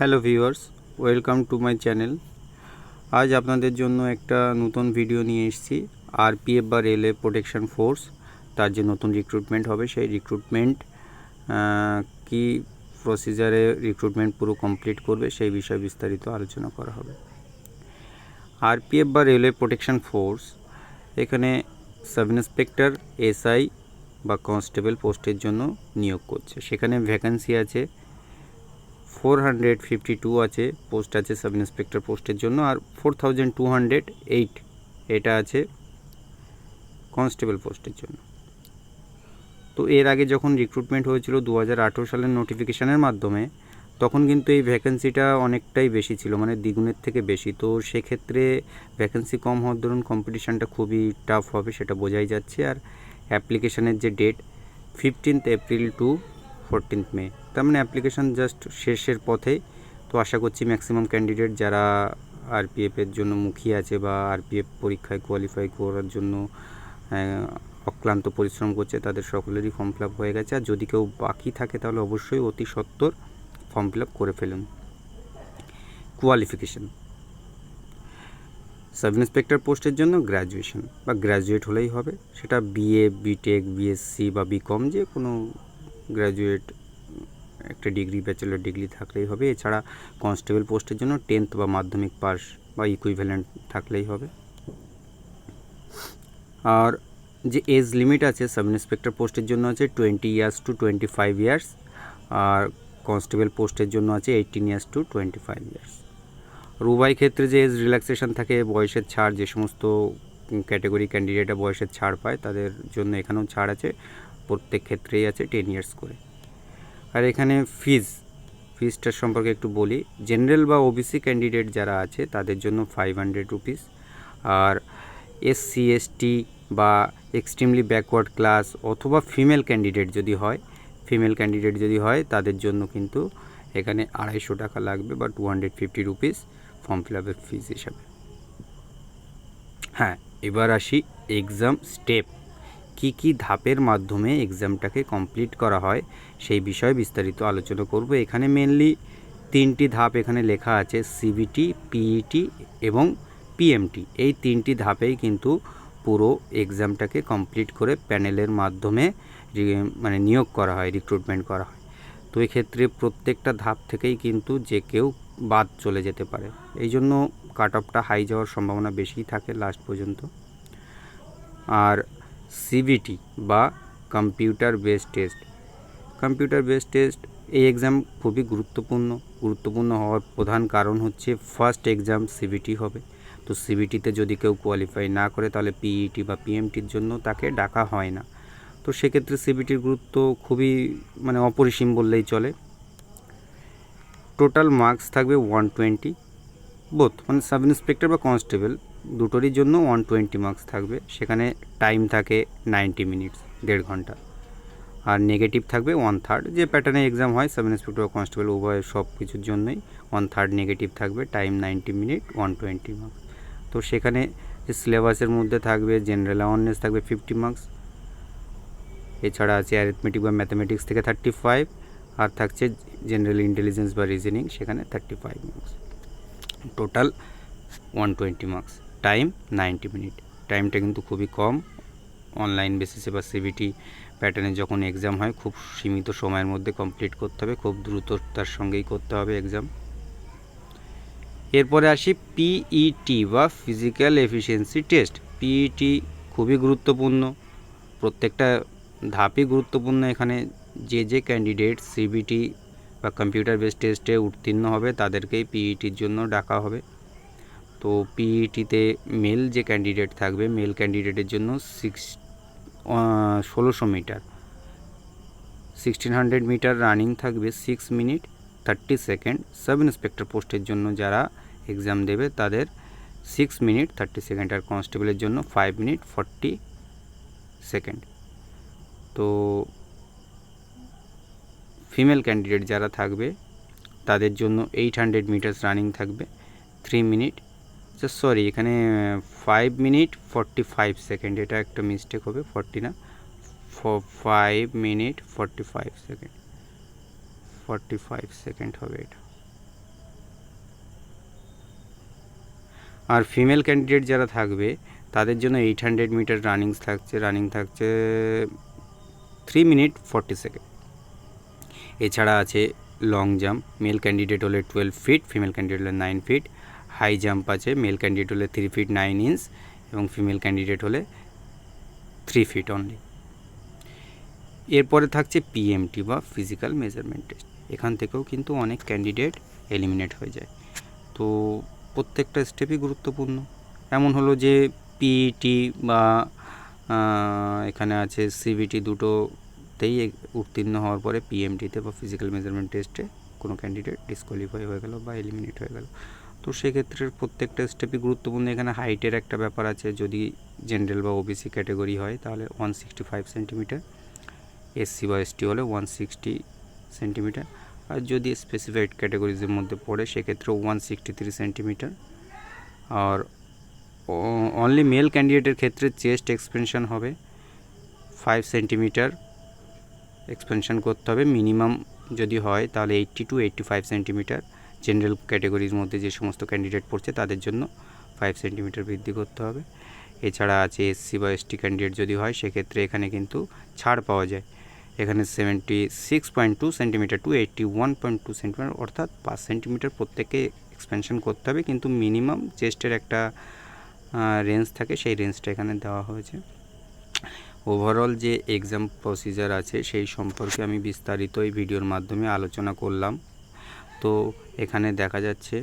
Hello viewers, welcome to my channel. আজ আপনাদের জন্য একটা নতুন ভিডিও নিয়ে এসেছি, আরপিএফ বা রেলওয়ে প্রোটেকশন ফোর্স। তার যে নতুন রিক্রুটমেন্ট হবে, সেই রিক্রুটমেন্ট কি প্রসিজারে রিক্রুটমেন্ট পুরো কমপ্লিট করবে, সেই বিষয়ে বিস্তারিত আলোচনা করা হবে। আরপিএফ বা রেলওয়ে প্রোটেকশন ফোর্স এখানে সাব ইন্সপেক্টর, এসআই বা কনস্টেবল পোস্টের জন্য নিয়োগ করছে। সেখানে ভ্যাকেন্সি আছে ফোর হান্ড্রেড ফিফটি টু আছে, পোস্ট আছে সাব ইন্সপেক্টর পোস্টের জন্য, আর four thousand two hundred eight এটা আছে কনস্টেবল পোস্টের জন্য। তো এর আগে যখন রিক্রুটমেন্ট হয়েছিল দু হাজার আঠেরো সালের নোটিফিকেশানের মাধ্যমে, তখন কিন্তু এই ভ্যাকেন্সিটা অনেকটাই বেশি ছিল মানে দ্বিগুণের থেকে বেশি। তো সেক্ষেত্রে ভ্যাকেন্সি কম হওয়ার দরুন কম্পিটিশানটা খুবই টাফ হবে, সেটা বোঝাই যাচ্ছে। আর অ্যাপ্লিকেশানের যে date fifteenth April to fourteenth May তার মানে অ্যাপ্লিকেশান জাস্ট শেষের পথে। তো আশা করছি ম্যাক্সিমাম ক্যান্ডিডেট যারা আরপিএফের জন্য মুখিয়ে আছে বা আরপিএফ পরীক্ষায় কোয়ালিফাই করার জন্য অক্লান্ত পরিশ্রম করছে, তাদের সকলেরই ফর্ম ফিল হয়ে গেছে। আর যদি কেউ বাকি থাকে তাহলে অবশ্যই অতি সত্বর ফর্ম ফিল করে ফেলুন। কোয়ালিফিকেশন সাব ইন্সপেক্টর পোস্টের জন্য গ্র্যাজুয়েশন বা গ্র্যাজুয়েট হলেই হবে। সেটা বিএ বিটেক বিএসসি বা বিকম যে কোনো গ্র্যাজুয়েট একটা ডিগ্রি ব্যাচেলর ডিগ্রি থাকলেই হবে। এছাড়া কনস্টেবল পোস্টের জন্য টেন্থ বা মাধ্যমিক পাস বা ইকুইভ্যালেন্ট থাকলেই হবে। আর যে এজ লিমিট আছে সাব ইন্সপেক্টর পোস্টের জন্য আছে twenty years to twenty five years R constable পোস্টের জন্য আছে eighteen years to twenty five years উভয় ক্ষেত্রে যে এজ রিল্যাক্সেশন থাকে, বয়সের ছাড়, যে সমস্ত ক্যাটাগরি ক্যান্ডিডেটরা বয়সের ছাড় পায়, তাদের জন্য এখানেও ছাড় আছে। প্রত্যেক ক্ষেত্রেই আছে টেন ইয়ার্স করে। আর এখানে ফিজ ফিজটার সম্পর্কে একটু বলি। জেনারেল বা ওবিসি ক্যান্ডিডেট যারা আছে, তাদের জন্য ফাইভ হান্ড্রেড রুপিস আর এসসি এসটি বা এক্সট্রিমলি ব্যাকওয়ার্ড ক্লাস অথবা ফিমেল ক্যান্ডিডেট যদি হয় ফিমেল ক্যান্ডিডেট যদি হয়, তাদের জন্য কিন্তু এখানে আড়াইশো টাকা লাগবে বা two hundred fifty rupees form fill আপের ফিজ হিসাবে। হ্যাঁ এবার আসি এক্সাম স্টেপ কি কি ধাপের মাধ্যমে এক্সামটাকে কমপ্লিট করা হয়, সেই বিষয়ে বিস্তারিত আলোচনা করব। এখানে মেনলি তিনটি ধাপ এখানে লেখা আছে সিবিটি পিইটি এবং পিএমটি এই তিনটি ধাপেই কিন্তু পুরো এক্সামটাকে কমপ্লিট করে প্যানেলের মাধ্যমে মানে নিয়োগ করা হয় রিক্রুটমেন্ট করা হয়। তো এক্ষেত্রে প্রত্যেকটা ধাপ থেকেই কিন্তু যে কেউ বাদ চলে যেতে পারে। এই জন্য কাট অফটা হাই যাওয়ার সম্ভাবনা বেশি থাকে লাস্ট পর্যন্ত। আর সিবিটি বা computer base test computer base test এই এক্সাম খুবই গুরুত্বপূর্ণ। গুরুত্বপূর্ণ হওয়ার প্রধান কারণ হচ্ছে ফার্স্ট এক্সাম সিবিটি হবে। তো সিবিটিতে যদি কেউ কোয়ালিফাই না করে তাহলে পিইটি বা পিএমটির জন্য তাকে ডাকা হয় না। তো সেক্ষেত্রে সিবিটির গুরুত্ব খুবই মানে অপরিসীম বললেই চলে। টোটাল মার্কস থাকবে ওয়ান টোয়েন্টি বোথ মানে সাব ইন্সপেক্টর বা কনস্টেবল দুটোরই জন্য ওয়ান টোয়েন্টি মার্কস থাকবে। সেখানে টাইম থাকে নাইনটি মিনিটস দেড় ঘণ্টা। আর নেগেটিভ থাকবে ওয়ান থার্ড যে প্যাটার্নে এক্সাম হয় সাব ইন্সপেক্টর কনস্টেবল উভয় সব কিছুর জন্যই ওয়ান থার্ড নেগেটিভ থাকবে time ninety minute one twenty marks তো সেখানে সিলেবাসের মধ্যে থাকবে জেনারেল অ্যাওয়ারনেস থাকবে ফিফটি মার্কস এছাড়া আছে অ্যারিথমেটিক বা ম্যাথামেটিক্স থেকে থার্টি ফাইভ আর থাকছে জেনারেল ইন্টেলিজেন্স বা রিজনিং সেখানে thirty five marks total one twenty marks time ninety minute. টাইমটা কিন্তু খুবই কম। অনলাইন বেসিসে বা সিবিটি প্যাটার্নে যখন এক্সাম হয়, খুব সীমিত সময়ের মধ্যে কমপ্লিট করতে হবে, খুব দ্রুততার সঙ্গেই করতে হবে এক্সাম। এরপরে আসি পিইটি বা ফিজিক্যাল এফিসিয়েন্সি টেস্ট পিইটি খুবই গুরুত্বপূর্ণ। প্রত্যেকটা ধাপই গুরুত্বপূর্ণ। এখানে যে যে ক্যান্ডিডেট সিবিটি বা কম্পিউটার বেস টেস্টে উত্তীর্ণ হবে, তাদেরকেই পিইটির জন্য ডাকা হবে। তো পিইটিতে মেল যে ক্যান্ডিডেট থাকবে মেল ক্যান্ডিডেটের জন্য সিক্স ষোলোশো meter sixteen hundred meter running থাকবে six minute thirty second sub inspector পোস্টের জন্য যারা এক্সাম দেবে, তাদের সিক্স মিনিট থার্টি সেকেন্ড আর কনস্টেবলের জন্য ফাইভ মিনিট ফর্টি সেকেন্ড তো ফিমেল ক্যান্ডিডেট যারা থাকবে, তাদের জন্য এইট হান্ড্রেড মিটার্স রানিং থাকবে থ্রি মিনিট আচ্ছা সরি এখানে five minute forty five second এটা একটা মিস্টেক হবে ফর্টি না? Five minute forty five second forty five second হবে এটা। আর ফিমেল ক্যান্ডিডেট যারা থাকবে, তাদের জন্য এইট হান্ড্রেড মিটার রানিং থাকছে রানিং থাকছে থ্রি মিনিট ফর্টি সেকেন্ড এছাড়া আছে লং জাম্প মেল ক্যান্ডিডেট হলে টুয়েলভ ফিট ফিমেল ক্যান্ডিডেট হলে নাইন ফিট হাই জাম্প আছে মেল ক্যান্ডিডেট হলে থ্রি ফিট নাইন ইঞ্চ এবং ফিমেল ক্যান্ডিডেট হলে থ্রি ফিট অনলি এরপরে থাকছে পিএমটি বা ফিজিক্যাল মেজারমেন্ট টেস্ট এখান থেকেও কিন্তু অনেক ক্যান্ডিডেট এলিমিনেট হয়ে যায়। তো প্রত্যেকটা স্টেপই গুরুত্বপূর্ণ। এমন হলো যে পিইটি বা আহ, এখানে আছে সিবিটি দুটোতেই উত্তীর্ণ হওয়ার পরে পিএমটিতে বা ফিজিক্যাল মেজারমেন্ট টেস্টে কোনো ক্যান্ডিডেট ডিসকোয়ালিফাই হয়ে গেল বা এলিমিনেট হয়ে গেল। তো সেক্ষেত্রে প্রত্যেকটা স্টেপই গুরুত্বপূর্ণ। এখানে হাইটের একটা ব্যাপার আছে। যদি জেনারেল বা ওবিসি ক্যাটাগরি হয়, তাহলে one sixty five centimeter SC বা এসটি হলে ওয়ান সিক্সটি সেন্টিমিটার আর যদি স্পেসিফাইড ক্যাটাগরিজের মধ্যে পড়ে, সেক্ষেত্রে ওয়ান সিক্সটি থ্রি সেন্টিমিটার আর অনলি মেল ক্যান্ডিডেটের ক্ষেত্রে চেস্ট এক্সপেনশন হবে। ফাইভ সেন্টিমিটার এক্সপেনশন করতে হবে। মিনিমাম যদি হয়, তাহলে eighty two eighty five centimeter general ক্যাটাগরির মধ্যে যে সমস্ত ক্যান্ডিডেট পড়ছে তাদের জন্য ফাইভ সেন্টিমিটার বৃদ্ধি করতে হবে। এছাড়া আছে এসসি বা এসটি ক্যান্ডিডেট যদি হয়, সেক্ষেত্রে এখানে কিন্তু ছাড় পাওয়া যায়। এখানে seventy six point two centimeter two eighty one point two centimeter অর্থাৎ পাঁচ সেন্টিমিটার প্রত্যেকে এক্সপেনশন করতে হবে, কিন্তু মিনিমাম চেস্টের একটা রেঞ্জ থাকে, সেই রেঞ্জটা এখানে দেওয়া হয়েছে। ওভারঅল যে এক্সাম প্রসিজার আছে, সেই সম্পর্কে আমি বিস্তারিত এই ভিডিওর মাধ্যমে আলোচনা করলাম। তো এখানে দেখা যাচ্ছে